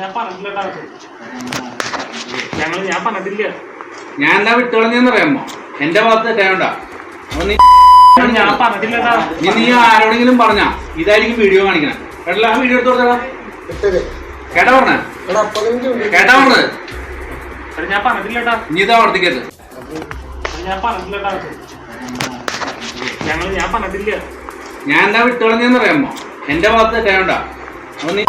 ഞാൻ പറഞ്ഞിട്ടില്ല ഞങ്ങൾ ഞാൻ പറഞ്ഞിട്ടില്ല. ഞാൻ എന്താ വിട്ടുകളഞ്ഞെന്ന് അറിയാമോ എന്റെ ഭാഗത്ത് നീ ഞാൻ പറഞ്ഞിട്ടില്ല നീ നീ ആരോടെങ്കിലും പറഞ്ഞാ ഇതായിരിക്കും വീഡിയോ കാണിക്കണം. കേട്ടല്ല ആ വീഡിയോ എടുത്ത് കൊടുത്തടാ. കേട്ടാ പറഞ്ഞേ? എടാ പതിനഞ്ച് മിനിറ്റ് കേട്ടാ പറഞ്ഞത് ഞാൻ പറഞ്ഞിട്ടില്ല നീ ഇതാ വർദ്ധിക്കരുത്. ഞാൻ പറഞ്ഞിട്ടില്ല ഞങ്ങൾ ഞാൻ പറഞ്ഞിട്ടില്ല. ഞാൻ എന്താ വിട്ടുകളഞ്ഞെന്ന് അറിയാമോ എന്റെ ഭാഗത്ത് നീ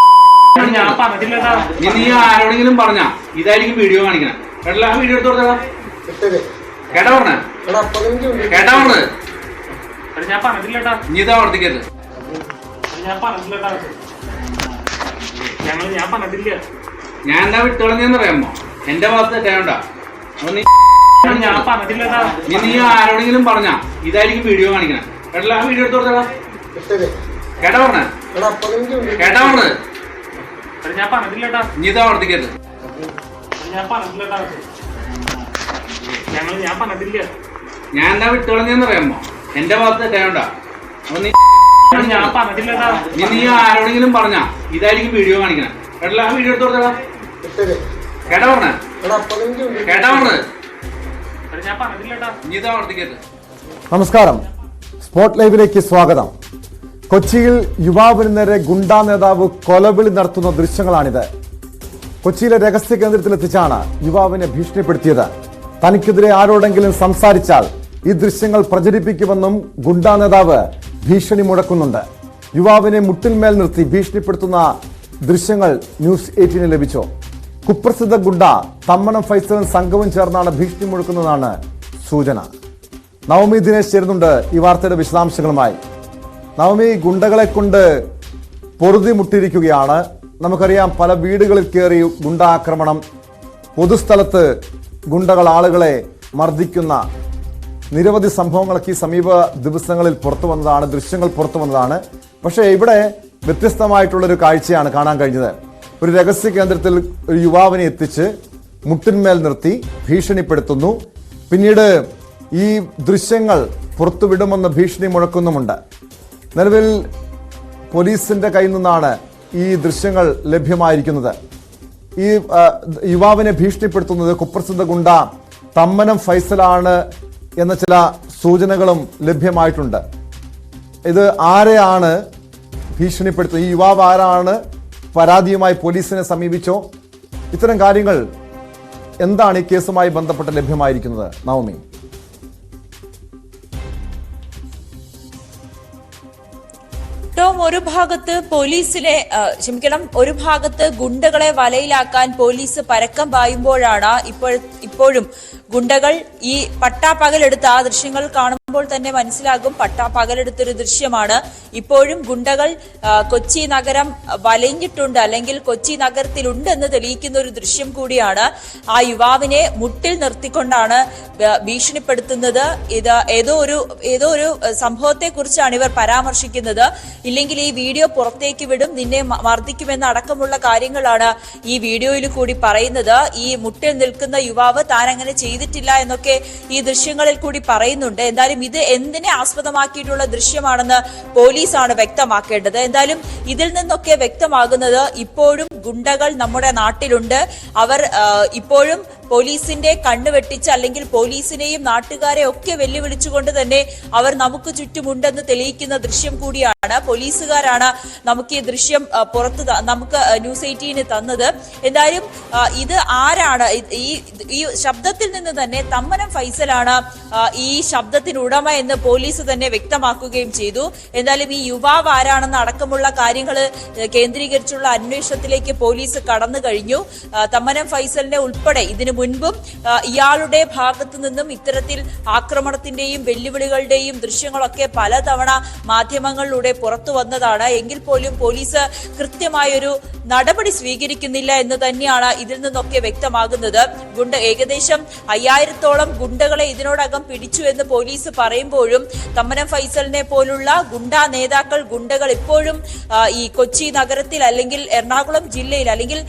ഞാൻ പറഞ്ഞിട്ടില്ല നീ നീ ആരോടെങ്കിലും പറഞ്ഞാ ഇതായിരിക്കും വീഡിയോ കാണിക്കണം. കേട്ടല്ല ആ വീഡിയോ എടുത്ത് കൊടുത്തടാ. കേട്ടാ പറഞ്ഞ മിനിറ്റ് കേട്ടാ പറഞ്ഞത് ഞാൻ പറഞ്ഞിട്ടില്ല നീ ഇത് വർദ്ധിക്കരുത് ഞാൻ പറഞ്ഞിട്ടില്ല ഞങ്ങൾ ഞാൻ പറഞ്ഞിട്ടില്ല. ഞാൻ എന്താ വിട്ടുകളഞ്ഞെന്ന് പറയാമോ എന്റെ ഭാഗത്ത് തെറ്റായോണ്ട അപ്പൊ നീ ഞാൻ പറഞ്ഞിട്ടില്ല നീ നീ ആരോടെങ്കിലും പറഞ്ഞാ ഇതായിരിക്കും വീഡിയോ കാണിക്കണം. കേട്ടല്ല ആ വീഡിയോ എടുത്ത് കൊടുത്തടാ. കേട്ടാ പറഞ്ഞ മിനിറ്റ് കേട്ടാ പറഞ്ഞത് ഞാൻ ഇത് ആവർത്തിക്കരുത് ഞാൻ പറഞ്ഞിട്ടില്ല ഞങ്ങൾ ഞാൻ പറഞ്ഞിട്ടില്ല. ഞാൻ എന്താ വിട്ടുകളഞ്ഞെന്ന് അറിയാമോ എന്റെ ഭാഗത്ത് തെറ്റായോണ്ട അപ്പൊ നീ ഞാൻ നീ നീ ആരോടെങ്കിലും പറഞ്ഞാ ഇതായിരിക്കും വീഡിയോ കാണിക്കണം. കേട്ടല്ല ആ വീഡിയോ എടുത്ത് കൊടുത്തടാ. കേട്ടാ പറഞ്ഞ? എടാ പതിനഞ്ച് മിനിറ്റ് കേട്ടാ പറഞ്ഞത് ഞാൻ പറഞ്ഞിട്ടില്ല നീ ഇത് ആവർത്തിക്കരുത് നമസ്കാരം. സ്പോട്ട് ലൈവിലേക്ക് സ്വാഗതം. കൊച്ചിയിൽ യുവാവിന് നേരെ ഗുണ്ടാ നേതാവ് കൊലവിളി നടത്തുന്ന ദൃശ്യങ്ങളാണിത്. കൊച്ചിയിലെ രഹസ്യ കേന്ദ്രത്തിലെത്തിച്ചാണ് യുവാവിനെ ഭീഷണിപ്പെടുത്തിയത്. തനിക്കെതിരെ ആരോടെങ്കിലും സംസാരിച്ചാൽ ഈ ദൃശ്യങ്ങൾ പ്രചരിപ്പിക്കുമെന്നും ഗുണ്ടാ നേതാവ് ഭീഷണി മുഴക്കുന്നുണ്ട്. യുവാവിനെ മുട്ടിന്മേൽ നിർത്തി ഭീഷണിപ്പെടുത്തുന്ന ദൃശ്യങ്ങൾ ന്യൂസ് എയ്റ്റീന് ലഭിച്ചു. കുപ്രസിദ്ധ ഗുണ്ട തമ്മനം ഫൈസലും സംഘവും ചേർന്നാണ് ഭീഷണി മുഴക്കുന്നതാണ് സൂചന. നവമി ദിനേശ് ചേരുന്നുണ്ട് ഈ വാർത്തയുടെ വിശദാംശങ്ങളുമായി. നവമി ഗുണ്ടകളെ കൊണ്ട് പൊറുതി മുട്ടിയിരിക്കുകയാണ് നമുക്കറിയാം പല വീടുകളിൽ കയറി ഗുണ്ടാക്രമണം പൊതുസ്ഥലത്ത് ഗുണ്ടകൾ ആളുകളെ മർദ്ദിക്കുന്ന നിരവധി സംഭവങ്ങളൊക്കെ ഈ സമീപ ദിവസങ്ങളിൽ പുറത്തു വന്നതാണ് ദൃശ്യങ്ങൾ പുറത്തു വന്നതാണ്. പക്ഷേ ഇവിടെ വ്യത്യസ്തമായിട്ടുള്ളൊരു കാഴ്ചയാണ് കാണാൻ കഴിഞ്ഞത്. ഒരു രഹസ്യ കേന്ദ്രത്തിൽ ഒരു യുവാവിനെ എത്തിച്ച് മുട്ടിന്മേൽ നിർത്തി ഭീഷണിപ്പെടുത്തുന്നു. പിന്നീട് ഈ ദൃശ്യങ്ങൾ പുറത്തുവിടുമെന്ന് ഭീഷണി മുഴക്കുന്നുമുണ്ട്. നിലവിൽ പോലീസിന്റെ കയ്യിൽ നിന്നാണ് ഈ ദൃശ്യങ്ങൾ ലഭ്യമായിരിക്കുന്നത്. ഈ യുവാവിനെ ഭീഷണിപ്പെടുത്തുന്നത് കുപ്രസിദ്ധ ഗുണ്ട തമ്മനം ഫൈസലാണ് എന്ന ചില സൂചനകളും ലഭ്യമായിട്ടുണ്ട്. ഇത് ആരെയാണ് ഭീഷണിപ്പെടുത്തുന്നത്? ഈ യുവാവ് ആരാണ്? പരാതിയുമായി പോലീസിനെ സമീപിച്ചോ? ഇത്തരം കാര്യങ്ങൾ എന്താണ് ഈ കേസുമായി ബന്ധപ്പെട്ട് ലഭ്യമായിരിക്കുന്നത്? നവമി. ടോം ഒരു ഭാഗത്ത് പോലീസിനെ ക്ഷമിക്കണം ഒരു ഭാഗത്ത് ഗുണ്ടകളെ വലയിലാക്കാൻ പോലീസ് പരക്കം പായുമ്പോഴാണ് ഇപ്പോൾ ഇപ്പോഴും ഗുണ്ടകൾ ഈ പട്ടാപ്പകലെടുത്ത ആ ദൃശ്യങ്ങൾ കാണുമ്പോൾ തന്നെ മനസ്സിലാകും പട്ട പകലെടുത്തൊരു ദൃശ്യമാണ്. ഇപ്പോഴും ഗുണ്ടകൾ കൊച്ചി നഗരം വലഞ്ഞിട്ടുണ്ട് അല്ലെങ്കിൽ കൊച്ചി നഗരത്തിലുണ്ട് എന്ന് തെളിയിക്കുന്ന ഒരു ദൃശ്യം കൂടിയാണ്. ആ യുവാവിനെ മുട്ടിൽ നിർത്തിക്കൊണ്ടാണ് ഭീഷണിപ്പെടുത്തുന്നത്. ഇത് ഏതോ ഒരു ഏതോ ഒരു സംഭവത്തെ കുറിച്ചാണ് ഇവർ പരാമർശിക്കുന്നത്. ഇല്ലെങ്കിൽ ഈ വീഡിയോ പുറത്തേക്ക് വിടും നിന്നെ മർദ്ദിക്കുമെന്ന് അടക്കമുള്ള കാര്യങ്ങളാണ് ഈ വീഡിയോയിൽ കൂടി പറയുന്നത്. ഈ മുട്ടിൽ നിൽക്കുന്ന യുവാവ് താൻ അങ്ങനെ ചെയ്തിട്ടില്ല എന്നൊക്കെ ഈ ദൃശ്യങ്ങളിൽ കൂടി പറയുന്നുണ്ട്. എന്തായാലും ഇത് എന്തിനെ ആസ്പദമാക്കിയിട്ടുള്ള ദൃശ്യമാണെന്ന് പോലീസാണ് വ്യക്തമാക്കേണ്ടത്. എന്തായാലും ഇതിൽ നിന്നൊക്കെ വ്യക്തമാകുന്നത് ഇപ്പോഴും ഗുണ്ടകൾ നമ്മുടെ നാട്ടിലുണ്ട്. അവർ ഇപ്പോഴും പോലീസിന്റെ കണ്ണുവെട്ടിച്ച് അല്ലെങ്കിൽ പോലീസിനെയും നാട്ടുകാരെ ഒക്കെ വെല്ലുവിളിച്ചുകൊണ്ട് തന്നെ അവർ നമുക്ക് ചുറ്റുമുണ്ടെന്ന് തെളിയിക്കുന്ന ദൃശ്യം കൂടിയാണ്. പോലീസുകാരാണ് നമുക്ക് ഈ ദൃശ്യം പുറത്ത് നമുക്ക് ന്യൂസ് എയ്റ്റീന് തന്നത്. എന്തായാലും ഇത് ആരാണ്? ഈ ശബ്ദത്തിൽ നിന്ന് തന്നെ തമ്മനം ഫൈസലാണ് ഈ ശബ്ദത്തിന് ഉടമ എന്ന് പോലീസ് തന്നെ വ്യക്തമാക്കുകയും ചെയ്തു. എന്തായാലും ഈ യുവാവ് ആരാണെന്ന് അടക്കമുള്ള കാര്യങ്ങൾ കേന്ദ്രീകരിച്ചുള്ള അന്വേഷണത്തിലേക്ക് പോലീസ് കടന്നു കഴിഞ്ഞു. തമ്മനം ഫൈസലിനെ ഉൾപ്പെടെ ഇതിനു മുൻപും ഇയാളുടെ ഭാഗത്തു നിന്നും ഇത്തരത്തിൽ ആക്രമണത്തിന്റെയും വെല്ലുവിളികളുടെയും ദൃശ്യങ്ങളൊക്കെ പലതവണ മാധ്യമങ്ങളിലൂടെ പുറത്തു വന്നതാണ്. എങ്കിൽ പോലും പോലീസ് കൃത്യമായൊരു നടപടി സ്വീകരിക്കുന്നില്ല എന്ന് തന്നെയാണ് ഇതിൽ നിന്നൊക്കെ വ്യക്തമാകുന്നത്. ഗുണ്ട ഏകദേശം അയ്യായിരത്തോളം ഗുണ്ടകളെ ഇതിനോടകം പിടിച്ചു എന്ന് പോലീസ് പറയുമ്പോഴും തമ്മനം ഫൈസലിനെ പോലുള്ള ഗുണ്ടാ നേതാക്കൾ ഗുണ്ടകൾ ഇപ്പോഴും ഈ കൊച്ചി നഗരത്തിൽ അല്ലെങ്കിൽ എറണാകുളം ജില്ലയിൽ അല്ലെങ്കിൽ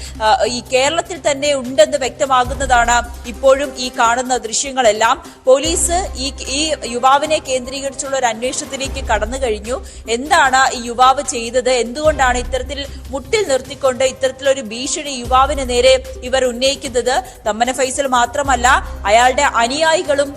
ഈ കേരളത്തിൽ തന്നെ ഉണ്ടെന്ന് വ്യക്തമാകുന്നതാണ് ഇപ്പോഴും ഈ കാണുന്ന ദൃശ്യങ്ങളെല്ലാം. പോലീസ് ഈ ഈ യുവാവിനെ കേന്ദ്രീകരിച്ചുള്ള ഒരു അന്വേഷണത്തിലേക്ക് കടന്നു കഴിഞ്ഞു. എന്താണ് ഈ യുവാവ് ചെയ്തത്? എന്തുകൊണ്ടാണ് ഇത്തരത്തിൽ മുട്ടിൽ നിർത്തിക്കൊണ്ട് ഇത്തരത്തിലൊരു ഭീഷണി യുവാവിന് നേരെ ഇവർ ഉന്നയിക്കുന്നത്? തമ്മന ഫൈസൽ മാത്രമല്ല അയാളുടെ അനുയായികളും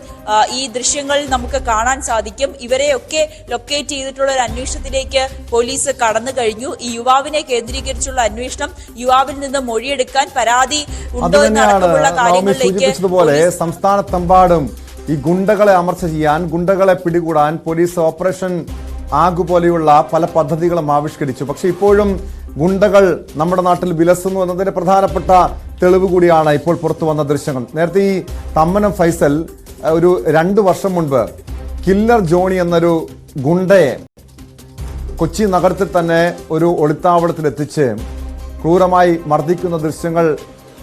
ഈ ദൃശ്യങ്ങൾ നമുക്ക് കാണാൻ സാധിക്കും. ഇവരെയൊക്കെ ലൊക്കേറ്റ് ചെയ്തിട്ടുള്ള ഒരു അന്വേഷണത്തിലേക്ക് പോലീസ് കടന്നു കഴിഞ്ഞു. ഈ യുവാവിനെ കേന്ദ്രീകരിച്ചുള്ള അന്വേഷണം യുവാവിൽ നിന്ന് മൊഴിയെടുക്കാൻ പരാതി ഉണ്ടോ എന്നടക്കമുള്ള കാര്യങ്ങളിലേക്ക് സംസ്ഥാനത്തെമ്പാടും ഈ ഗുണ്ടകളെ അമർച്ച ചെയ്യാൻ ഗുണ്ടകളെ പിടികൂടാൻ പോലീസ് ഓപ്പറേഷൻ ആഗു പോലെയുള്ള പല പദ്ധതികളും ആവിഷ്കരിച്ചു. പക്ഷെ ഇപ്പോഴും ഗുണ്ടകൾ നമ്മുടെ നാട്ടിൽ വിലസുന്നു എന്നതിന്റെ പ്രധാനപ്പെട്ട തെളിവ് കൂടിയാണ് ഇപ്പോൾ പുറത്തു വന്ന ദൃശ്യങ്ങൾ. നേരത്തെ ഈ തമ്മനം ഫൈസൽ ഒരു രണ്ട് വർഷം മുൻപ് കില്ലർ ജോണി എന്നൊരു ഗുണ്ടയെ കൊച്ചി നഗരത്തിൽ തന്നെ ഒരു ഒളിത്താവളത്തിൽ എത്തിച്ച് ക്രൂരമായി മർദ്ദിക്കുന്ന ദൃശ്യങ്ങൾ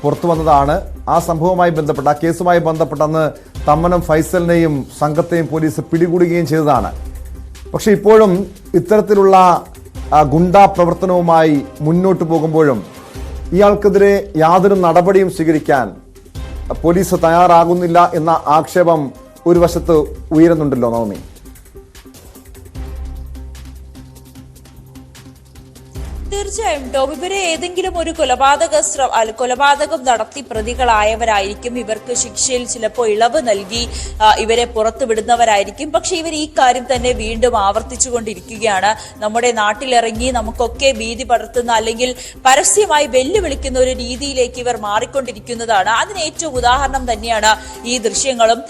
പുറത്തു വന്നതാണ്. ആ സംഭവവുമായി ബന്ധപ്പെട്ട് ആ കേസുമായി ബന്ധപ്പെട്ട് അന്ന് തമ്മനം ഫൈസലിനെയും സംഘത്തെയും പോലീസ് പിടികൂടുകയും ചെയ്തതാണ്. പക്ഷേ ഇപ്പോഴും ഇത്തരത്തിലുള്ള ഗുണ്ടാ പ്രവർത്തനവുമായി മുന്നോട്ട് പോകുമ്പോഴും ഇയാൾക്കെതിരെ യാതൊരു നടപടിയും സ്വീകരിക്കാൻ പോലീസ് തയ്യാറാകുന്നില്ല എന്ന ആക്ഷേപം ഒരു വശത്ത് ഉയരുന്നുണ്ടല്ലോ നവമി. തീർച്ചയായും ടോം ഇവരെ ഏതെങ്കിലും ഒരു കൊലപാതക കൊലപാതകം നടത്തി പ്രതികളായവരായിരിക്കും. ഇവർക്ക് ശിക്ഷയിൽ ചിലപ്പോൾ ഇളവ് നൽകി ഇവരെ പുറത്തുവിടുന്നവരായിരിക്കും പക്ഷെ ഇവർ ഈ കാര്യം തന്നെ വീണ്ടും ആവർത്തിച്ചുകൊണ്ടിരിക്കുകയാണ് നമ്മുടെ നാട്ടിലിറങ്ങി നമുക്കൊക്കെ ഭീതി പടർത്തുന്ന അല്ലെങ്കിൽ പരസ്യമായി വെല്ലുവിളിക്കുന്ന ഒരു രീതിയിലേക്ക് ഇവർ മാറിക്കൊണ്ടിരിക്കുന്നതാണ്. അതിന് ഏറ്റവും ഉദാഹരണം തന്നെയാണ് ഈ ദൃശ്യങ്ങളും.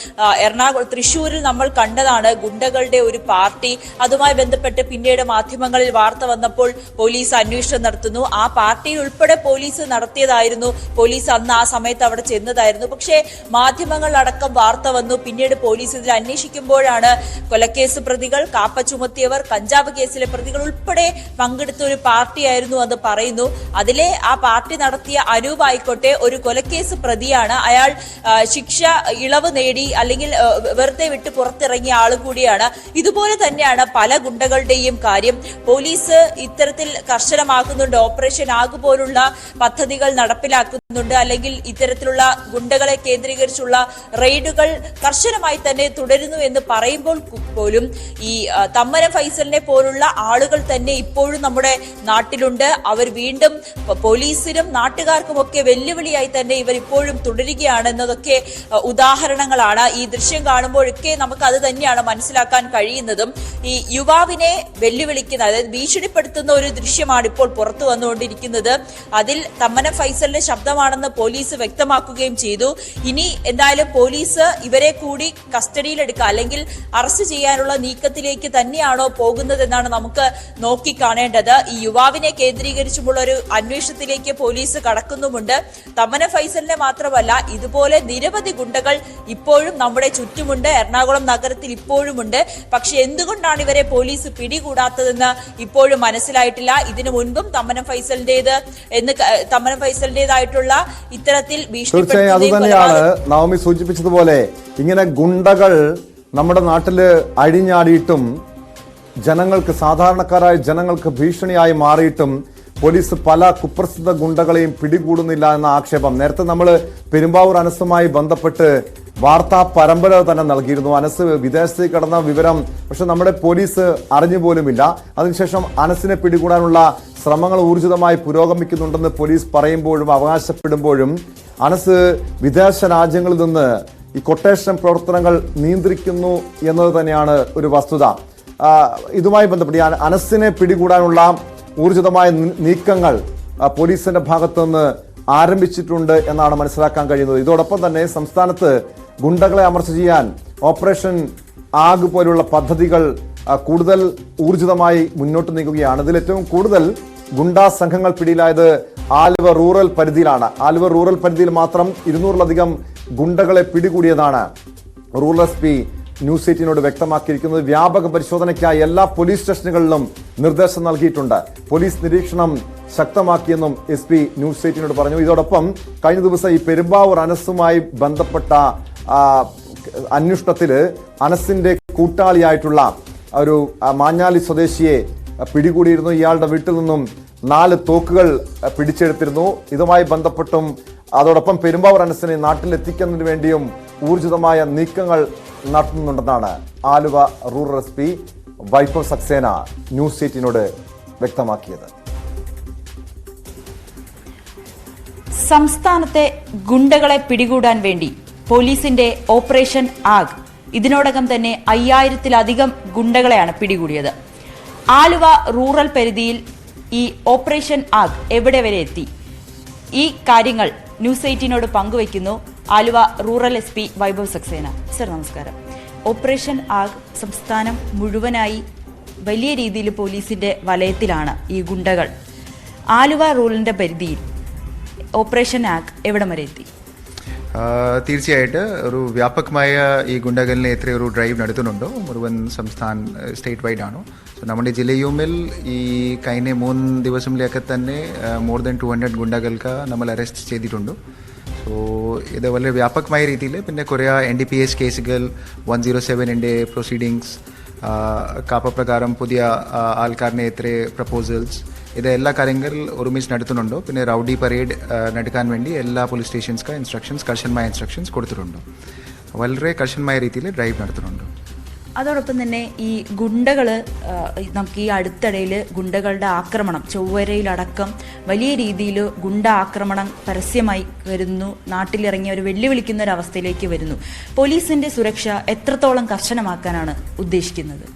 എറണാകുളം തൃശ്ശൂരിൽ നമ്മൾ കണ്ടതാണ് ഗുണ്ടകളുടെ ഒരു പാർട്ടി. അതുമായി ബന്ധപ്പെട്ട് പിന്നീട് മാധ്യമങ്ങളിൽ വാർത്ത വന്നപ്പോൾ പോലീസ് അന്വേഷണം നടത്തുന്നു. ആ പാർട്ടിയിൽ ഉൾപ്പെടെ പോലീസ് നടത്തിയതായിരുന്നു. പോലീസ് അന്ന് ആ സമയത്ത് അവിടെ ചെന്നതായിരുന്നു. പക്ഷേ മാധ്യമങ്ങളടക്കം വാർത്ത വന്നു. പിന്നീട് പോലീസ് ഇതിൽ അന്വേഷിക്കുമ്പോഴാണ് കൊലക്കേസ് പ്രതികൾ കാപ്പ ചുമത്തിയവർ കഞ്ചാവ് കേസിലെ പ്രതികൾ ഉൾപ്പെടെ പങ്കെടുത്ത ഒരു പാർട്ടിയായിരുന്നു അത് പറയുന്നു. അതിലെ ആ പാർട്ടി നടത്തിയ അനൂപ് ആയിക്കോട്ടെ ഒരു കൊലക്കേസ് പ്രതിയാണ്. അയാൾ ശിക്ഷ ഇളവ് നേടി അല്ലെങ്കിൽ വെറുതെ വിട്ട് പുറത്തിറങ്ങിയ ആൾ കൂടിയാണ്. ഇതുപോലെ തന്നെയാണ് പല ഗുണ്ടകളുടെയും കാര്യം. പോലീസ് ഇത്തരത്തിൽ കർശനമാക്കുന്നുണ്ട് ഓപ്പറേഷൻ ആഗ് പോലുള്ള പദ്ധതികൾ നടപ്പിലാക്കുന്നുണ്ട് അല്ലെങ്കിൽ ഇത്തരത്തിലുള്ള ഗുണ്ടകളെ കേന്ദ്രീകരിച്ചുള്ള റെയ്ഡുകൾ കർശനമായി തന്നെ തുടരുന്നു എന്ന് പറയുമ്പോൾ പോലും ഈ തമ്മര ഫൈസലിനെ പോലുള്ള ആളുകൾ തന്നെ ഇപ്പോഴും നമ്മുടെ നാട്ടിലുണ്ട്. അവർ വീണ്ടും പോലീസിനും നാട്ടുകാർക്കും ഒക്കെ വെല്ലുവിളിയായി തന്നെ ഇവർ ഇപ്പോഴും തുടരുകയാണ് എന്നതൊക്കെ ഉദാഹരണങ്ങളാണ് ഈ ദൃശ്യം കാണുമ്പോഴൊക്കെ നമുക്ക് അത് തന്നെയാണ് മനസ്സിലാക്കാൻ കഴിയുന്നതും. ഈ യുവാവിനെ വെല്ലുവിളിക്കുന്ന അതായത് ഭീഷണിപ്പെടുത്തുന്ന ഒരു ദൃശ്യമാണ് ഇപ്പോൾ പുറത്തു വന്നുകൊണ്ടിരിക്കുന്നത്. അതിൽ തമ്മന ഫൈസലിന്റെ ശബ്ദമാണെന്ന് പോലീസ് വ്യക്തമാക്കുകയും ചെയ്തു. ഇനി എന്തായാലും പോലീസ് ഇവരെ കൂടി കസ്റ്റഡിയിലെടുക്കുക അല്ലെങ്കിൽ അറസ്റ്റ് ചെയ്യാനുള്ള നീക്കത്തിലേക്ക് തന്നെയാണോ പോകുന്നതെന്നാണ് നമുക്ക് നോക്കി കാണേണ്ടത് ഈ യുവാവിനെ കേന്ദ്രീകരിച്ചുമുള്ള ഒരു അന്വേഷണത്തിലേക്ക് പോലീസ് കടക്കുന്നുമുണ്ട്. തമന ഫൈസലിനെ മാത്രമല്ല ഇതുപോലെ നിരവധി ഗുണ്ടകൾ ഇപ്പോഴും നമ്മുടെ ചുറ്റുമുണ്ട്. എറണാകുളം നഗരത്തിൽ ഇപ്പോഴുമുണ്ട്. പക്ഷെ എന്തുകൊണ്ടാണ് ഇവരെ പോലീസ് പിടികൂടാത്തതെന്ന് ഇപ്പോഴും മനസ്സിലായിട്ടില്ല. ഇതിനു മുൻപും തമ്മനം ഫൈസലിന്റേത് എന്ന് തമ്മനം ഫൈസലിന്റേതായിട്ടുള്ള ഇത്തരത്തിൽ തീർച്ചയായും അത് തന്നെയാണ് നവമി സൂചിപ്പിച്ചതുപോലെ ഇങ്ങനെ ഗുണ്ടകൾ നമ്മുടെ നാട്ടിൽ അഴിഞ്ഞാടിയിട്ടും ജനങ്ങൾക്ക് സാധാരണക്കാരായ ജനങ്ങൾക്ക് ഭീഷണിയായി മാറിയിട്ടും പോലീസ് പല കുപ്രസിദ്ധ ഗുണ്ടകളെയും പിടികൂടുന്നില്ല എന്ന ആക്ഷേപം. നേരത്തെ നമ്മൾ പെരുമ്പാവൂർ അനസുമായി ബന്ധപ്പെട്ട് വാർത്താ പരമ്പര തന്നെ നൽകിയിരുന്നു. അനസ് വിദേശത്തേക്ക് കടന്ന വിവരം പക്ഷെ നമ്മുടെ പോലീസ് അറിഞ്ഞു പോലുമില്ല. അതിനുശേഷം അനസിനെ പിടികൂടാനുള്ള ശ്രമങ്ങൾ ഊർജിതമായി പുരോഗമിക്കുന്നുണ്ടെന്ന് പോലീസ് പറയുമ്പോഴും അവകാശപ്പെടുമ്പോഴും അനസ് വിദേശ രാജ്യങ്ങളിൽ നിന്ന് ഈ കൊട്ടേഷൻ പ്രവർത്തനങ്ങൾ നിയന്ത്രിക്കുന്നു എന്നത് തന്നെയാണ് ഒരു വസ്തുത. ഇതുമായി ബന്ധപ്പെട്ട് അനസിനെ പിടികൂടാനുള്ള ഊർജിതമായ നീക്കങ്ങൾ പോലീസിന്റെ ഭാഗത്തുനിന്ന് ആരംഭിച്ചിട്ടുണ്ട് എന്നാണ് മനസ്സിലാക്കാൻ കഴിയുന്നത്. ഇതോടൊപ്പം തന്നെ സംസ്ഥാനത്ത് ഗുണ്ടകളെ അമർച്ച ചെയ്യാൻ ഓപ്പറേഷൻ ആഗ് പോലുള്ള പദ്ധതികൾ കൂടുതൽ ഊർജിതമായി മുന്നോട്ട് നീക്കുകയാണ് ഇതിൽ ഏറ്റവും കൂടുതൽ ഗുണ്ടാ സംഘങ്ങൾ പിടിയിലായത് ആലുവ റൂറൽ പരിധിയിലാണ്. ആലുവ റൂറൽ പരിധിയിൽ മാത്രം ഇരുന്നൂറിലധികം ഗുണ്ടകളെ പിടികൂടിയതാണ് റൂറൽ എസ് പി ന്യൂസ് എയ്റ്റീനോട് വ്യക്തമാക്കിയിരിക്കുന്നത്. വ്യാപക പരിശോധനയ്ക്കായി എല്ലാ പോലീസ് സ്റ്റേഷനുകളിലും നിർദ്ദേശം നൽകിയിട്ടുണ്ട്. പോലീസ് നിരീക്ഷണം ശക്തമാക്കിയെന്നും എസ് പി ന്യൂസ് എയ്റ്റീനോട് പറഞ്ഞു. ഇതോടൊപ്പം കഴിഞ്ഞ ദിവസം ഈ പെരുമ്പാവൂർ അനസുമായി ബന്ധപ്പെട്ട ആ, അന്വേഷണത്തിൽ അനസിന്റെ കൂട്ടാളിയായിട്ടുള്ള ഒരു മാഞ്ഞാലി സ്വദേശിയെ പിടികൂടിയിരുന്നു. ഇയാളുടെ വീട്ടിൽ നിന്നും നാല് തോക്കുകൾ പിടിച്ചെടുത്തിരുന്നു. ഇതുമായി ബന്ധപ്പെട്ടും അതോടൊപ്പം പെരുമ്പാവൂർ അനസിനെ നാട്ടിലെത്തിക്കുന്നതിന് വേണ്ടിയും ഊർജിതമായ നീക്കങ്ങൾ നടത്തുന്നുണ്ടെന്നാണ് Aluva rural S P Vaibhav Saxena news എയ്റ്റിനോട് വ്യക്തമാക്കിയത്. സംസ്ഥാനത്തെ ഗുണ്ടകളെ പിടികൂടാൻ വേണ്ടി പോലീസിന്റെ ഓപ്പറേഷൻ ആഗ്. ഇതിനോടകം തന്നെ അയ്യായിരത്തിലധികം ഗുണ്ടകളെയാണ് പിടികൂടിയത്. ആലുവ റൂറൽ പരിധിയിൽ ഈ ഓപ്പറേഷൻ ആഗ് എവിടെ വരെ എത്തി? ഈ കാര്യങ്ങൾ ന്യൂസ് എയ്റ്റീനോട് പങ്കുവയ്ക്കുന്നു Aluva rural S P Vaibhav Saxena. Sir നമസ്കാരം. ഓപ്പറേഷൻ ആഗ് സംസ്ഥാനം മുഴുവനായി വലിയ രീതിയിൽ പോലീസിന്റെ വലയത്തിലാണ് ഈ ഗുണ്ടകൾ. ആലുവ റൂറലിന്റെ പരിധിയിൽ ഓപ്പറേഷൻ ആഗ് എവിടം വരെ എത്തി? തീർച്ചയായിട്ട് ഒരു വ്യാപകമായ ഈ ഗുണ്ടകലിനെ എത്ര ഒരു ഡ്രൈവ് നടത്തുന്നുണ്ടോ. മുഴുവൻ സംസ്ഥാന സ്റ്റേറ്റ് വൈഡ് ആണോ. സോ നമ്മുടെ ജില്ലയുമിൽ ഈ കഴിഞ്ഞ മൂന്ന് ദിവസങ്ങളിലൊക്കെ തന്നെ മോർ ദൻ ടു ഹൺഡ്രഡ് ഗുണ്ടകൾക്ക് നമ്മൾ അറസ്റ്റ് ചെയ്തിട്ടുണ്ട്. സോ ഇത് വളരെ വ്യാപകമായ രീതിയിൽ പിന്നെ കുറേ എൻ ഡി പി എസ് കേസുകൾ വൺ സീറോ സെവനിന്റെ പ്രൊസീഡിങ്സ് കാപ്പ പ്രകാരം പുതിയ ആൾക്കാരിനെ എത്ര പ്രപ്പോസൽസ് ഇത് എല്ലാ കാര്യങ്ങൾ ഒരുമിച്ച് നടത്തുന്നുണ്ടോ. പിന്നെ റൗഡി പരേഡ് നടക്കാൻ വേണ്ടി എല്ലാ പോലീസ് സ്റ്റേഷൻസ്ക്ക് ഇൻസ്ട്രക്ഷൻസ് കർശനമായ ഇൻസ്ട്രക്ഷൻസ് കൊടുത്തിട്ടുണ്ടോ. വളരെ കർശനമായ രീതിയിൽ ഡ്രൈവ് നടത്തുന്നുണ്ടോ. അതോടൊപ്പം തന്നെ ഈ ഗുണ്ടകൾ നമുക്ക് ഈ അടുത്തിടയിൽ ഗുണ്ടകളുടെ ആക്രമണം ചൊവ്വരയിലടക്കം വലിയ രീതിയിൽ ഗുണ്ട ആക്രമണം പരസ്യമായി വരുന്നു. നാട്ടിലിറങ്ങി അവർ വെല്ലുവിളിക്കുന്ന ഒരു അവസ്ഥയിലേക്ക് വരുന്നു. പോലീസിന്റെ സുരക്ഷ എത്രത്തോളം കർശനമാക്കാനാണ് ഉദ്ദേശിക്കുന്നത്?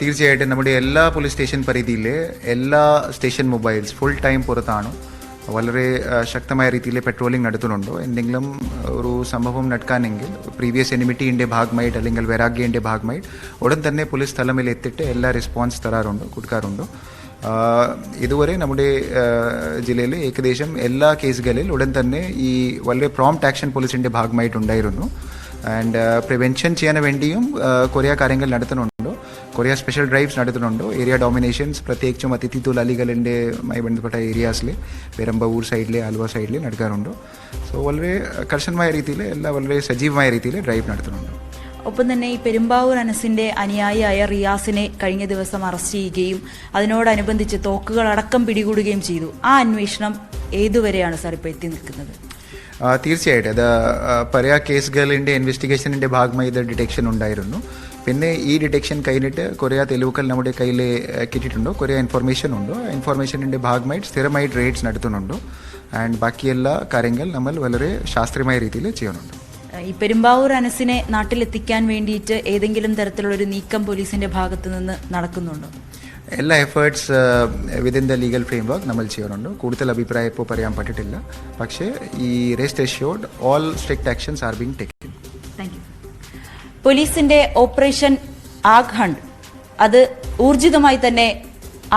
തീർച്ചയായിട്ടും നമ്മുടെ എല്ലാ പോലീസ് സ്റ്റേഷൻ പരിധിയിലെ എല്ലാ സ്റ്റേഷൻ മൊബൈൽസ് ഫുൾ ടൈം പുറത്താണ്. വളരെ ശക്തമായ രീതിയിൽ പെട്രോളിംഗ് നടത്തുന്നുണ്ടോ. എന്തെങ്കിലും ഒരു സംഭവം നടക്കാനെങ്കിൽ പ്രീവിയസ് എനിമിറ്റിന്റെ ഭാഗമായിട്ട് അല്ലെങ്കിൽ വൈരാഗ്യന്റെ ഭാഗമായിട്ട് ഉടൻ തന്നെ പോലീസ് സ്ഥലമിൽ എത്തിയിട്ട് എല്ലാ റെസ്പോൺസ് തരാറുണ്ട് കൊടുക്കാറുണ്ട്. ഇതുവരെ നമ്മുടെ ജില്ലയിൽ ഏകദേശം എല്ലാ കേസുകളിൽ ഉടൻ തന്നെ ഈ വളരെ പ്രോംപ്റ്റ് ആക്ഷൻ പോലീസിന്റെ ഭാഗമായിട്ടുണ്ടായിരുന്നു ആൻഡ് പ്രിവെൻഷൻ ചെയ്യാൻ വേണ്ടിയും കുറേ കാര്യങ്ങൾ നടത്തുന്നുണ്ട്. കുറേ സ്പെഷ്യൽ ഡ്രൈവ്സ് നടത്തുന്നുണ്ട്. ഏരിയ ഡോമിനേഷൻസ് പ്രത്യേകിച്ചും അതിഥി തൊഴിലാളികളുടെയുമായി ബന്ധപ്പെട്ട ഏരിയാസിൽ പെരമ്പൂർ സൈഡിൽ ആലുവ സൈഡിൽ നടക്കാറുണ്ട്. സോ വളരെ കർശനമായ രീതിയിൽ എല്ലാം വളരെ സജീവമായ രീതിയിൽ ഡ്രൈവ് നടത്തുന്നുണ്ട്. ഒപ്പം തന്നെ ഈ പെരുമ്പാവൂർ അനസിന്റെ അനുയായിയായ റിയാസിനെ കഴിഞ്ഞ ദിവസം അറസ്റ്റ് ചെയ്യുകയും അതിനോടനുബന്ധിച്ച് തോക്കുകൾ അടക്കം പിടികൂടുകയും ചെയ്തു. ആ അന്വേഷണം ഏതുവരെയാണ് സാർ ഇപ്പോൾ എത്തി നിൽക്കുന്നത്? തീർച്ചയായിട്ടും. അത് പല കേസുകളിന്റെ ഇൻവെസ്റ്റിഗേഷനിന്റെ ഭാഗമായി ഇത് ഡിറ്റക്ഷൻ ഉണ്ടായിരുന്നു. പിന്നെ ഈ ഡിറ്റക്ഷൻ കഴിഞ്ഞിട്ട് കൊറിയ തെളിവുകൾ നമ്മുടെ കയ്യിൽ കിട്ടിയിട്ടുണ്ടോ. കുറേ ഇൻഫർമേഷൻ ഉണ്ടോ. ഇൻഫർമേഷനിന്റെ ഭാഗമായിട്ട് സ്ഥിരമായിട്ട് റേറ്റ്സ് നടത്തുന്നുണ്ട്. ആൻഡ് ബാക്കിയെല്ലാ കാര്യങ്ങൾ നമ്മൾ വളരെ ശാസ്ത്രീയമായ രീതിയിൽ ചെയ്യുന്നുണ്ട്. ഈ പെരുമ്പാവൂർ അനസിനെ നാട്ടിലെത്തിക്കാൻ വേണ്ടിയിട്ട് ഏതെങ്കിലും തരത്തിലുള്ള ഒരു നീക്കം പോലീസിന്റെ ഭാഗത്ത് നിന്ന് നടക്കുന്നുണ്ടോ? എല്ലാ efforts within the legal framework നമ്മൾ ചെയ്യുന്നുണ്ട്. കൂടുതൽ അഭിപ്രായം ഇപ്പോൾ പറയാൻ പറ്റിയിട്ടില്ല പക്ഷേ ഈ rest assured all strict actions are being taken you പോലീസിന്റെ ഓപ്പറേഷൻ ആഘണ്ട് അത് ഊർജിതമായി തന്നെ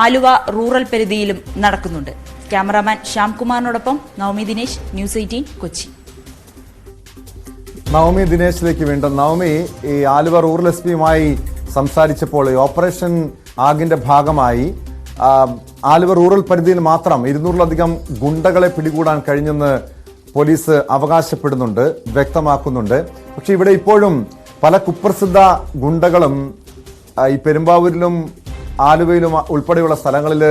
ആലുവ റൂറൽ പരിധിയിലും നടക്കുന്നുണ്ട്. ക്യാമറാമാൻ ശ്യാംകുമാറിനോടൊപ്പം നവമി ദിനേശ് ന്യൂസ് എയ്റ്റീൻ കൊച്ചി. നവമി ദിനേശിലേക്ക് വീണ്ടും. നവമി ഈ ആലുവ റൂറൽ എസ് പിയുമായി സംസാരിച്ചപ്പോൾ ഓപ്പറേഷൻ ആഗിന്റെ ഭാഗമായി ആലുവ റൂറൽ പരിധിയിൽ മാത്രം ഇരുന്നൂറിലധികം ഗുണ്ടകളെ പിടികൂടാൻ കഴിഞ്ഞെന്ന് പോലീസ് അവകാശപ്പെടുന്നുണ്ട് വ്യക്തമാക്കുന്നുണ്ട്. പക്ഷെ ഇവിടെ ഇപ്പോഴും പല കുപ്രസിദ്ധ ഗുണ്ടകളും ഈ പെരുമ്പാവൂരിലും ആലുവയിലും ഉൾപ്പെടെയുള്ള സ്ഥലങ്ങളിൽ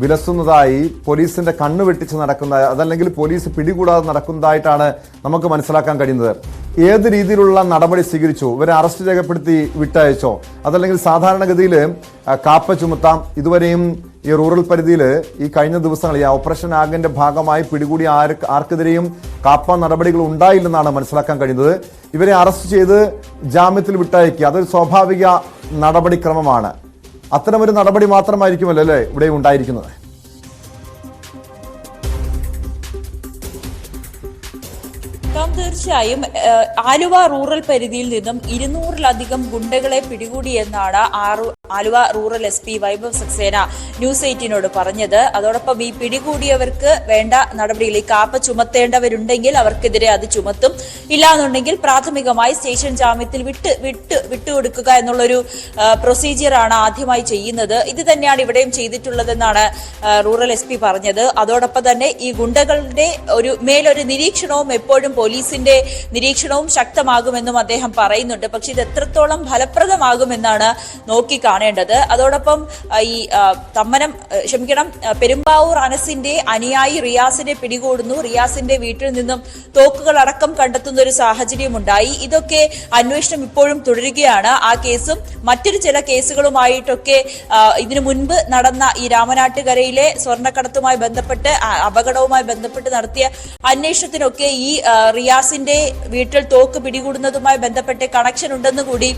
വിലസുന്നതായി പോലീസിന്റെ കണ്ണു വെട്ടിച്ച് നടക്കുന്ന അതല്ലെങ്കിൽ പോലീസ് പിടികൂടാതെ നടക്കുന്നതായിട്ടാണ് നമുക്ക് മനസ്സിലാക്കാൻ കഴിയുന്നത്. ഏത് രീതിയിലുള്ള നടപടി സ്വീകരിച്ചു? ഇവരെ അറസ്റ്റ് രേഖപ്പെടുത്തി വിട്ടയച്ചോ? അതല്ലെങ്കിൽ സാധാരണഗതിയിൽ കാപ്പ ചുമത്താം. ഇതുവരെയും ഈ റൂറൽ പരിധിയിൽ ഈ കഴിഞ്ഞ ദിവസങ്ങളിൽ ഈ ഓപ്പറേഷൻ ആഗിന്റെ ഭാഗമായി പിടികൂടിയ ആർക്ക് ആർക്കെതിരെയും കാപ്പ നടപടികൾ ഉണ്ടായില്ലെന്നാണ് മനസ്സിലാക്കാൻ കഴിയുന്നത്. ഇവരെ അറസ്റ്റ് ചെയ്ത് ജാമ്യത്തിൽ വിട്ടയക്കുക അതൊരു സ്വാഭാവിക നടപടിക്രമമാണ്. അത്തരമൊരു നടപടി മാത്രമായിരിക്കുമല്ലോ അല്ലേ ഇവിടെ ഉണ്ടായിരിക്കുന്നത്? തീർച്ചയായും ആലുവ റൂറൽ പരിധിയിൽ നിന്നും ഇരുന്നൂറിലധികം ഗുണ്ടകളെ പിടികൂടിയെന്നാണ് Aluva rural S P Vaibhav Saxena news എയ്റ്റീനോട് പറഞ്ഞത്. അതോടൊപ്പം ഈ പിടികൂടിയവർക്ക് വേണ്ട നടപടികൾ ഈ കാപ്പ ചുമത്തേണ്ടവരുണ്ടെങ്കിൽ അവർക്കെതിരെ അത് ചുമത്തും. ഇല്ലാന്നുണ്ടെങ്കിൽ പ്രാഥമികമായി സ്റ്റേഷൻ ജാമ്യത്തിൽ വിട്ട് വിട്ട് വിട്ടുകൊടുക്കുക എന്നുള്ളൊരു പ്രൊസീജിയറാണ് ആദ്യമായി ചെയ്യുന്നത്. ഇത് തന്നെയാണ് ഇവിടെയും ചെയ്തിട്ടുള്ളതെന്നാണ് റൂറൽ എസ് പറഞ്ഞത്. അതോടൊപ്പം തന്നെ ഈ ഗുണ്ടകളുടെ ഒരു മേലൊരു നിരീക്ഷണവും എപ്പോഴും പോലീസിന്റെ നിരീക്ഷണവും ശക്തമാകുമെന്നും അദ്ദേഹം പറയുന്നുണ്ട്. പക്ഷെ ഇത് എത്രത്തോളം ഫലപ്രദമാകുമെന്നാണ് നോക്കിക്കാണേണ്ടത്. കാണേണ്ടത് അതോടൊപ്പം ഈ തമ്മനം ക്ഷമിക്കണം പെരുമ്പാവൂർ അനസിന്റെ അനുയായി റിയാസിനെ പിടികൂടുന്നു. റിയാസിന്റെ വീട്ടിൽ നിന്നും തോക്കുകൾ അടക്കം കണ്ടെത്തുന്ന ഒരു സാഹചര്യം ഉണ്ടായി ഇതൊക്കെ അന്വേഷണം ഇപ്പോഴും തുടരുകയാണ്. ആ കേസും മറ്റൊരു ചില കേസുകളുമായിട്ടൊക്കെ ഇതിനു മുൻപ് നടന്ന ഈ രാമനാട്ടുകരയിലെ സ്വർണക്കടത്തുമായി ബന്ധപ്പെട്ട് അപകടവുമായി ബന്ധപ്പെട്ട് നടത്തിയ അന്വേഷണത്തിനൊക്കെ ഈ ആ, റിയാസിന്റെ വീട്ടിൽ തോക്ക് പിടികൂടുന്നതുമായി ബന്ധപ്പെട്ട് കണക്ഷൻ ഉണ്ടെന്ന് കൂടി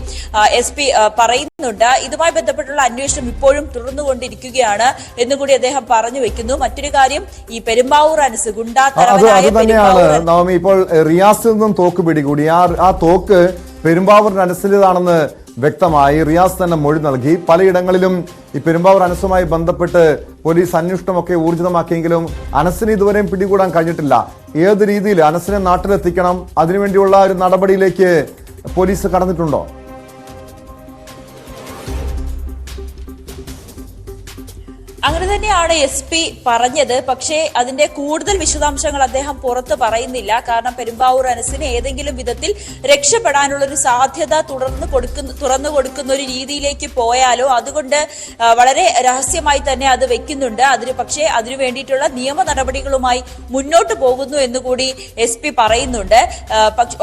എസ് പി പറയുന്നുണ്ട്. ഇതുമായി ബന്ധപ്പെട്ടുള്ള അന്വേഷണം ഇപ്പോഴും തുടർന്നുകൊണ്ടിരിക്കുകയാണ് എന്നുകൂടി അദ്ദേഹം പറഞ്ഞു വെക്കുന്നു. മറ്റൊരു കാര്യം ഈ പെരുമ്പാവൂർ അനസ് ഗുണ്ടാ അത് അത് തന്നെയാണ്. പെരുമ്പാവൂർ നവമി ഇപ്പോൾ റിയാസിൽ നിന്നും തോക്ക് പിടികൂടി. ആ തോക്ക് പെരുമ്പാവൂർ അനുസരിതാണെന്ന് വ്യക്തമായി റിയാസ് തന്നെ മൊഴി നൽകി. പലയിടങ്ങളിലും ഈ പെരുമ്പാവൂർ അനസുമായി ബന്ധപ്പെട്ട് പോലീസ് അന്വേഷണമൊക്കെ ഊർജിതമാക്കിയെങ്കിലും അനസിന് ഇതുവരെയും പിടികൂടാൻ കഴിഞ്ഞിട്ടില്ല. ഏത് രീതിയിൽ അനസിനെ നാട്ടിലെത്തിക്കണം? അതിനുവേണ്ടിയുള്ള ഒരു നടപടിയിലേക്ക് പോലീസ് കടന്നിട്ടുണ്ടോ? അങ്ങനെ തന്നെയാണ് എസ് പി പറഞ്ഞത്. പക്ഷേ അതിന്റെ കൂടുതൽ വിശദാംശങ്ങൾ അദ്ദേഹം പുറത്ത് പറയുന്നില്ല. കാരണം പെരുമ്പാവൂർ അനസിന് ഏതെങ്കിലും വിധത്തിൽ രക്ഷപ്പെടാനുള്ള ഒരു സാധ്യത തുടർന്ന് കൊടുക്കുന്ന തുറന്നു കൊടുക്കുന്ന ഒരു രീതിയിലേക്ക് പോയാലോ അതുകൊണ്ട് വളരെ രഹസ്യമായി തന്നെ അത് വെക്കുന്നുണ്ട്. അതിന് പക്ഷേ അതിനു വേണ്ടിയിട്ടുള്ള നിയമ നടപടികളുമായി മുന്നോട്ട് പോകുന്നു എന്നുകൂടി എസ് പി പറയുന്നുണ്ട്.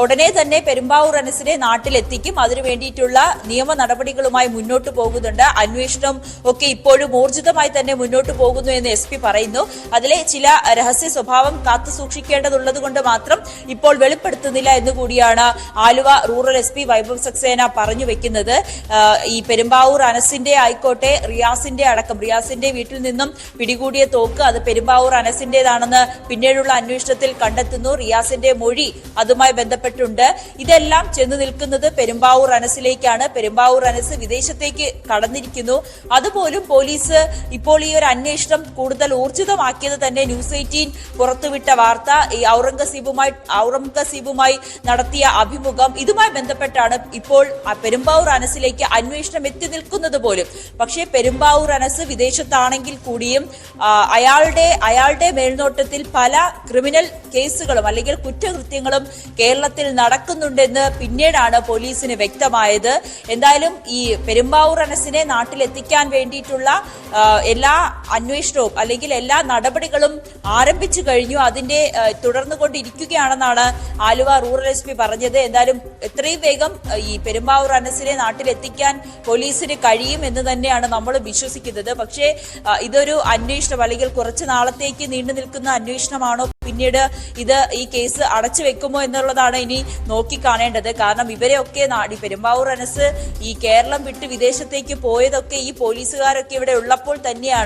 ഉടനെ തന്നെ പെരുമ്പാവൂർ അനസിനെ നാട്ടിലെത്തിക്കും. അതിനു വേണ്ടിയിട്ടുള്ള നിയമ നടപടികളുമായി മുന്നോട്ട് പോകുന്നുണ്ട്. അന്വേഷണം ഒക്കെ ഇപ്പോഴും ഊർജിതമായി തന്നെ മുന്നോട്ട് പോകുന്നു എന്ന് എസ് പി പറയുന്നു. അതിലെ ചില രഹസ്യ സ്വഭാവം കാത്തു സൂക്ഷിക്കേണ്ടതുള്ളത് കൊണ്ട് മാത്രം ഇപ്പോൾ വെളിപ്പെടുത്തുന്നില്ല എന്ന് കൂടിയാണ് Aluva rural S P Vaibhav Saxena പറഞ്ഞു വെക്കുന്നത്. ഈ പെരുമ്പാവൂർ അനസിന്റെ ആയിക്കോട്ടെ റിയാസിന്റെ അടക്കം. റിയാസിന്റെ വീട്ടിൽ നിന്നും പിടികൂടിയ തോക്ക് അത് പെരുമ്പാവൂർ അനസിന്റേതാണെന്ന് പിന്നീടുള്ള അന്വേഷണത്തിൽ കണ്ടെത്തുന്നു. റിയാസിന്റെ മൊഴി അതുമായി ബന്ധപ്പെട്ടുണ്ട്. ഇതെല്ലാം ചെന്ന് നിൽക്കുന്നത് പെരുമ്പാവൂർ അനസിലേക്കാണ്. പെരുമ്പാവൂർ അനസ് വിദേശത്തേക്ക് കടന്നിരിക്കുന്നു. അതുപോലും പോലീസ് ഇപ്പോൾ ഈ ഒരു അന്വേഷണം കൂടുതൽ ഊർജിതമാക്കിയത് തന്നെ ന്യൂസ് എയ്റ്റീൻ പുറത്തുവിട്ട വാർത്ത. ഈ ഔറംഗസീബുമായി ഔറംഗസീബുമായി നടത്തിയ അഭിമുഖം ഇതുമായി ബന്ധപ്പെട്ടാണ് ഇപ്പോൾ പെരുമ്പാവൂർ അനസിലേക്ക് അന്വേഷണം എത്തി നിൽക്കുന്നത് പോലും. പക്ഷേ പെരുമ്പാവൂർ അനസ് വിദേശത്താണെങ്കിൽ കൂടിയും അയാളുടെ അയാളുടെ മേൽനോട്ടത്തിൽ പല ക്രിമിനൽ കേസുകളും അല്ലെങ്കിൽ കുറ്റകൃത്യങ്ങളും കേരളത്തിൽ നടക്കുന്നുണ്ടെന്ന് പിന്നീടാണ് പോലീസിന് വ്യക്തമായത്. എന്തായാലും ഈ പെരുമ്പാവൂർ അനസിനെ നാട്ടിലെത്തിക്കാൻ വേണ്ടിയിട്ടുള്ള ആ, എല്ലാ അന്വേഷണവും അല്ലെങ്കിൽ എല്ലാ നടപടികളും ആരംഭിച്ചു കഴിഞ്ഞു. അതിന്റെ തുടർന്നു തുടർന്നുകൊണ്ടിരിക്കുകയാണെന്നാണ് ആലുവ റൂറൽ എസ് പി പറഞ്ഞത്. എന്തായാലും എത്രയും വേഗം ഈ പെരുമ്പാവൂർ അനസിനെ നാട്ടിലെത്തിക്കാൻ പോലീസിന് കഴിയും എന്ന് തന്നെയാണ് നമ്മൾ വിശ്വസിക്കുന്നത്. പക്ഷേ ഇതൊരു അന്വേഷണം അല്ലെങ്കിൽ കുറച്ച് നാളത്തേക്ക് നീണ്ടു നിൽക്കുന്ന അന്വേഷണമാണോ? പിന്നീട് ഇത് ഈ കേസ് അടച്ചു വെക്കുമോ എന്നുള്ളതാണ് ഇനി നോക്കിക്കാണേണ്ടത്. കാരണം ഇവരെയൊക്കെ നാടി പെരുമ്പാവൂർ അനസ് ഈ കേരളം വിട്ട് വിദേശത്തേക്ക് പോയതൊക്കെ ഈ പോലീസുകാരൊക്കെ ഇവിടെ ഉള്ളപ്പോൾ തന്നെയാണ്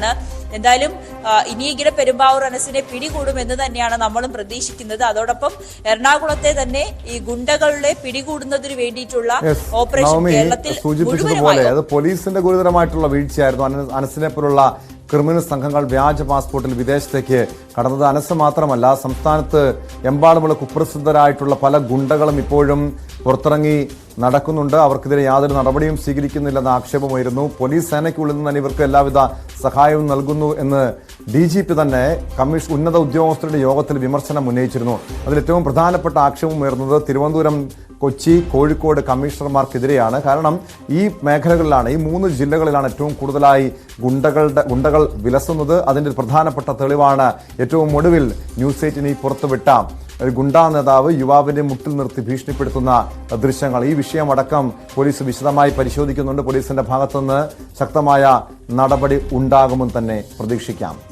എന്തായാലും ആ, ഇനിയെങ്കിലും പെരുമ്പാവൂർ അനസിനെ പിടികൂടുമെന്ന് തന്നെയാണ് നമ്മളും പ്രതീക്ഷിക്കുന്നത്. അതോടൊപ്പം എറണാകുളത്തെ തന്നെ ഈ ഗുണ്ടകളുടെ പിടികൂടുന്നതിന് വേണ്ടിയിട്ടുള്ള ഓപ്പറേഷൻ കേരളത്തിൽ സൂചിപ്പിച്ചതുപോലെ അത് പോലീസിന്റെ ഗുരുതരമായിട്ടുള്ള വീഴ്ചയായിരുന്നു. അന- അനസിനെ പോലുള്ള ക്രിമിനൽ സംഘങ്ങൾ വ്യാജ പാസ്പോർട്ടിൽ വിദേശത്തേക്ക് കടന്നത്. അനസ് മാത്രമല്ല സംസ്ഥാനത്ത് എമ്പാടുമുള്ള കുപ്രസിദ്ധരായിട്ടുള്ള പല ഗുണ്ടകളും ഇപ്പോഴും പുറത്തിറങ്ങി നടക്കുന്നുണ്ട്. അവർക്കെതിരെ യാതൊരു നടപടിയും സ്വീകരിക്കുന്നില്ലെന്ന ആക്ഷേപമായിരുന്നു. പോലീസ് സേനയ്ക്കുള്ളിൽ നിന്ന് ഇവർക്ക് എല്ലാവിധ സഹായവും നൽകുന്നു എന്ന് ഡി ജി പി തന്നെ കമ്മീഷൻ ഉന്നത ഉദ്യോഗസ്ഥരുടെ യോഗത്തിൽ വിമർശനം ഉന്നയിച്ചിരുന്നു. അതിൽ ഏറ്റവും പ്രധാനപ്പെട്ട ആക്ഷേപം ഉയർന്നത് തിരുവനന്തപുരം കൊച്ചി കോഴിക്കോട് കമ്മീഷണർമാർക്കെതിരെയാണ്. കാരണം ഈ മേഖലകളിലാണ് ഈ മൂന്ന് ജില്ലകളിലാണ് ഏറ്റവും കൂടുതലായി ഗുണ്ടകളുടെ ഗുണ്ടകൾ വിലസുന്നത്. അതിന്റെ പ്രധാനപ്പെട്ട തെളിവാണ് ഏറ്റവും ഒടുവിൽ ന്യൂസ് എയ്റ്റിന് പുറത്തുവിട്ട ഗുണ്ടാ നേതാവ് യുവാവിന്റെ മുട്ടിൽ നിർത്തി ഭീഷണിപ്പെടുത്തുന്ന ദൃശ്യങ്ങൾ. ഈ വിഷയമടക്കം പോലീസ് വിശദമായി പരിശോധിക്കുന്നുണ്ട്. പോലീസിന്റെ ഭാഗത്തുനിന്ന് ശക്തമായ നടപടി ഉണ്ടാകുമെന്ന് തന്നെ പ്രതീക്ഷിക്കാം.